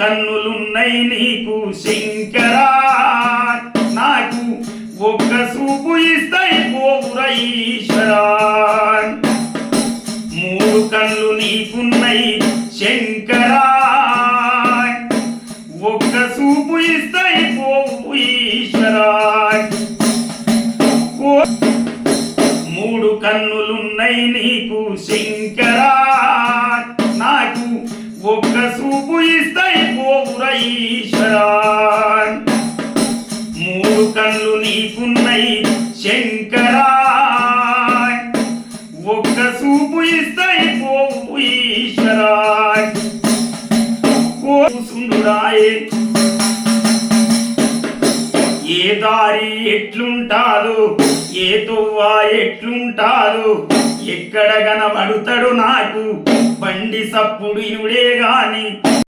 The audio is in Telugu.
కన్నులున్నై నీకు శంకరా. నాకు ఒక్క చూపు ఇస్తాయి పోవుర మూడు కళ్ళు నీకున్నై శంకరా. ఒక్క చూపు ఇస్తాయి పోవు ఈశ్వరా మూడు కన్నులున్నై నీకు శంకరా. చూపు ఇస్తాయి పోవుర ఈశ్వరా మూడు కళ్ళు నీకున్నాయి శంకరా ఒక్క చూపు ఇస్తాయి పోవు ఈశ్వరా కోసుండురాయే ఏ దారి ఎట్లుంటాదు ఏ తొవ్వ ఎట్లుంటాదు ఎక్కడ కనబడుతాడు నాకు బండి సప్పుడు ఇనుడే గాని